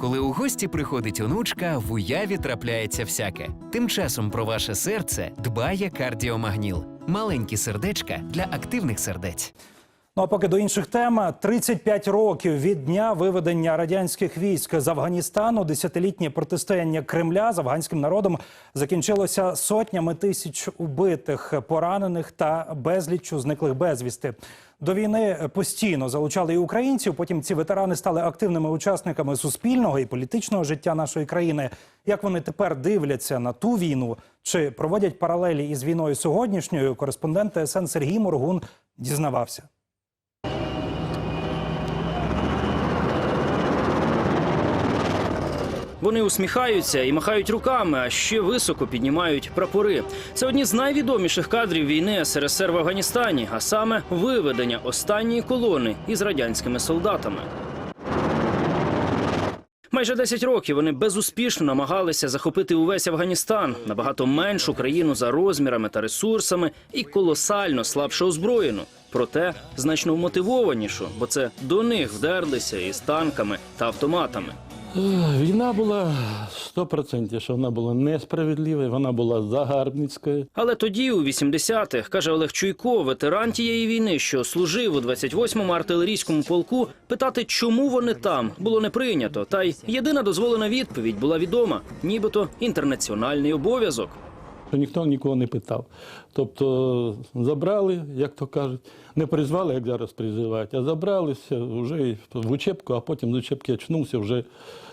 Коли у гості приходить онучка, в уяві трапляється всяке. Тим часом про ваше серце дбає кардіомагніл. Маленькі сердечка для активних сердець. Ну а поки до інших тем 35 років від дня виведення радянських військ з Афганістану, десятилітнє протистояння Кремля з афганським народом закінчилося сотнями тисяч убитих, поранених та безліччю зниклих безвісти. До війни постійно залучали і українців. Потім ці ветерани стали активними учасниками суспільного і політичного життя нашої країни. Як вони тепер дивляться на ту війну чи проводять паралелі із війною сьогоднішньою? Кореспондент ТСН Сергій Моргун дізнавався. Вони усміхаються і махають руками, а ще високо піднімають прапори. Це одні з найвідоміших кадрів війни СРСР в Афганістані, а саме виведення останньої колони із радянськими солдатами. Майже 10 років вони безуспішно намагалися захопити увесь Афганістан, набагато меншу країну за розмірами та ресурсами і колосально слабше озброєну. Проте значно вмотивованішу, бо це до них вдерлися із танками та автоматами. Війна була 100%, що вона була несправедливою, вона була загарбницькою. Але тоді, у 80-х, каже Олег Чуйко, ветеран тієї війни, що служив у 28-му артилерійському полку, питати, чому вони там, було не прийнято. Та й єдина дозволена відповідь була відома, нібито інтернаціональний обов'язок. Що Ніхто нікого не питав. Тобто забрали, як то кажуть, не призвали, як зараз призивають, а забралися вже в учебку, а потім з учебки очнувся вже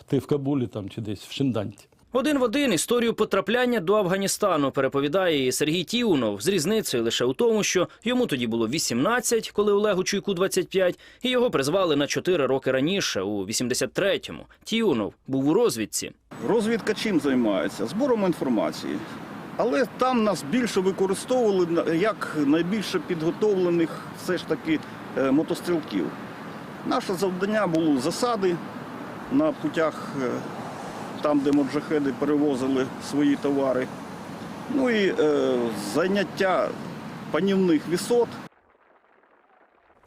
ти в Кабулі там чи десь в Шинданті. Один в один історію потрапляння до Афганістану переповідає і Сергій Тіунов з різницею лише у тому, що йому тоді було 18, коли Олегу Чуйку 25, і його призвали на 4 роки раніше, у 83-му. Тіунов був у розвідці. Розвідка чим займається? Збором інформації. Але там нас більше використовували як найбільше підготовлених все ж таки е, мотострілків. Наше завдання було засади на путях, е, там, де моджахеди перевозили свої товари. Ну і е, заняття панівних висот.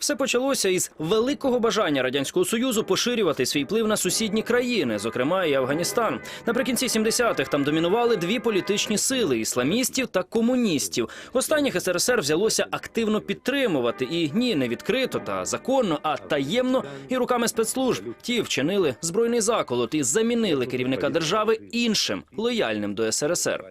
Все почалося із великого бажання радянського союзу поширювати свій вплив на сусідні країни, зокрема і Афганістан. Наприкінці 70-х там домінували дві політичні сили ісламістів та комуністів. Останніх СРСР взялося активно підтримувати і ні, не відкрито та законно, а таємно і руками спецслужб. Ті вчинили збройний заколот і замінили керівника держави іншим лояльним до СРСР.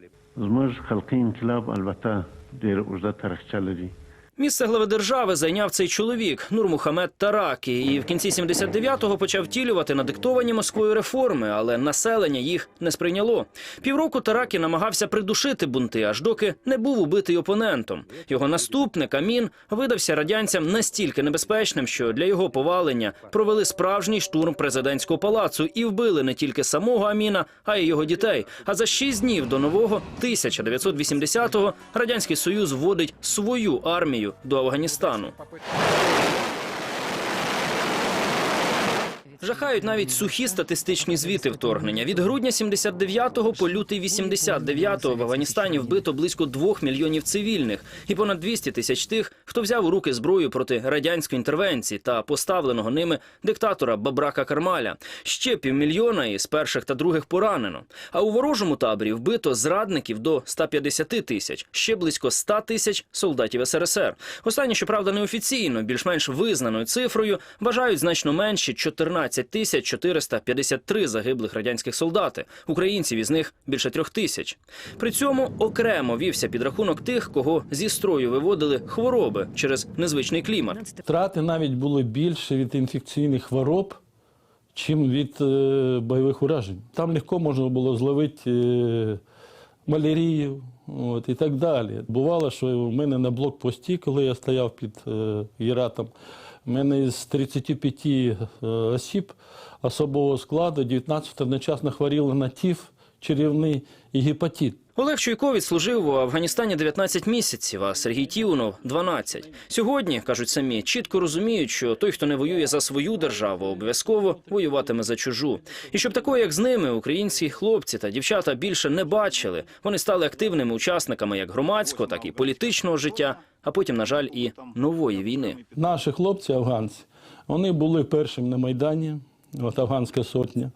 Місце глави держави зайняв цей чоловік Нурмухамед Таракі, і в кінці 79-го почав тілювати надиктовані Москвою реформи, але населення їх не сприйняло. Півроку Таракі намагався придушити бунти, аж доки не був убитий опонентом. Його наступник Амін видався радянцям настільки небезпечним, що для його повалення провели справжній штурм президентського палацу і вбили не тільки самого Аміна, а й його дітей. А за шість днів до нового 1980-го радянський союз вводить свою армію до Афганістану. Жахають навіть сухі статистичні звіти вторгнення. Від грудня 79-го по лютий 89-го в Афганістані вбито близько двох мільйонів цивільних і понад 200 тисяч тих, хто взяв у руки зброю проти радянської інтервенції та поставленого ними диктатора Бабрака Кармаля. Ще півмільйона із перших та других поранено. А у ворожому таборі вбито зрадників до 150 тисяч, ще близько 100 тисяч солдатів СРСР. Останні, щоправда, неофіційно, більш-менш визнаною цифрою, вважають значно менші 14 тисяч 453 загиблих радянських солдати. Українців із них більше трьох тисяч. При цьому окремо вівся підрахунок тих, кого зі строю виводили хвороби через незвичний клімат. Втрати навіть були більше від інфекційних хвороб, чим від е, бойових уражень. Там легко можна було зловити е, малярію от, і так далі. Бувало, що у мене на блокпості, коли я стояв під е, Єратом, у мене з 35 е, осіб особового складу 19 одночасно хворіли на тиф, черевний і гепатит. Олег Чуйко відслужив у Афганістані 19 місяців, а Сергій Тіунов – 12. Сьогодні, кажуть самі, чітко розуміють, що той, хто не воює за свою державу, обов'язково воюватиме за чужу. І щоб такої, як з ними, українські хлопці та дівчата більше не бачили. Вони стали активними учасниками як громадського, так і політичного життя, а потім, на жаль, і нової війни. Наші хлопці, афганці, вони були першим на Майдані, от Афганська сотня.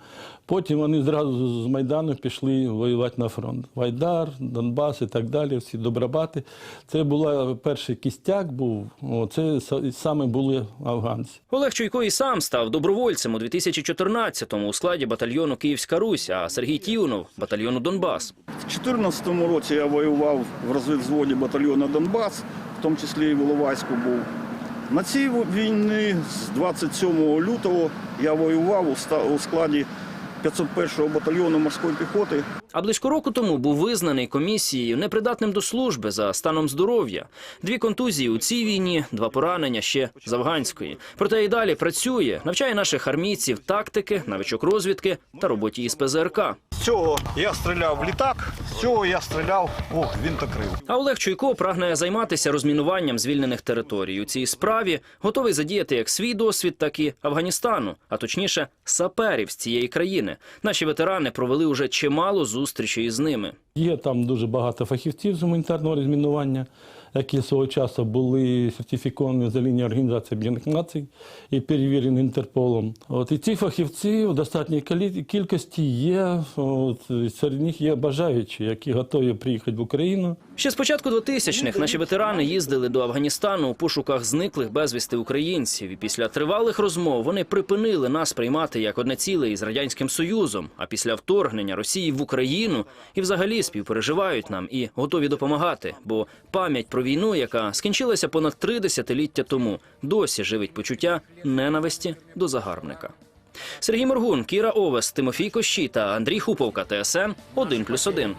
Потім вони зразу з Майдану пішли воювати на фронт. Вайдар, Донбас і так далі, всі добробати. Це була перший кістяк був, це саме були афганці. Олег Чуйко і сам став добровольцем у 2014-му у складі батальйону Київська Русь, а Сергій Тіунов – батальйону Донбас. В 2014 році я воював в розвідзводі батальйону Донбас, в тому числі і в Іловайську був. На цій війні з 27 лютого я воював у складі 501-го батальйону морської піхоти. А близько року тому був визнаний комісією непридатним до служби за станом здоров'я. Дві контузії у цій війні, два поранення ще з афганської. Проте і далі працює, навчає наших армійців тактики, навичок розвідки та роботі із ПЗРК. З цього я стріляв в літак, з цього я стріляв у гвинтокрил. А Олег Чуйко прагне займатися розмінуванням звільнених територій. У цій справі готовий задіяти як свій досвід, так і Афганістану, а точніше саперів з цієї країни. Наші ветерани провели уже чимало зустрічей із ними. Є там дуже багато фахівців з гуманітарного розмінування, які свого часу були сертифіковані за лінією Організації Об'єднаних Націй і перевірені Інтерполом. От і ці фахівці в достатній кількості є. От, серед них є бажаючі, які готові приїхати в Україну. Ще з початку 2000-х наші ветерани їздили до Афганістану у пошуках зниклих безвісти українців. І після тривалих розмов вони припинили нас приймати як одне ціле із радянським союзом. А після вторгнення Росії в Україну і взагалі співпереживають нам і готові допомагати. Бо пам'ять про війну, яка скінчилася понад три десятиліття тому, досі живить почуття ненависті до загарбника. Сергій Моргун, Кіра Овес, Тимофій Кощі та Андрій Хуповка. ТСН 1+,1.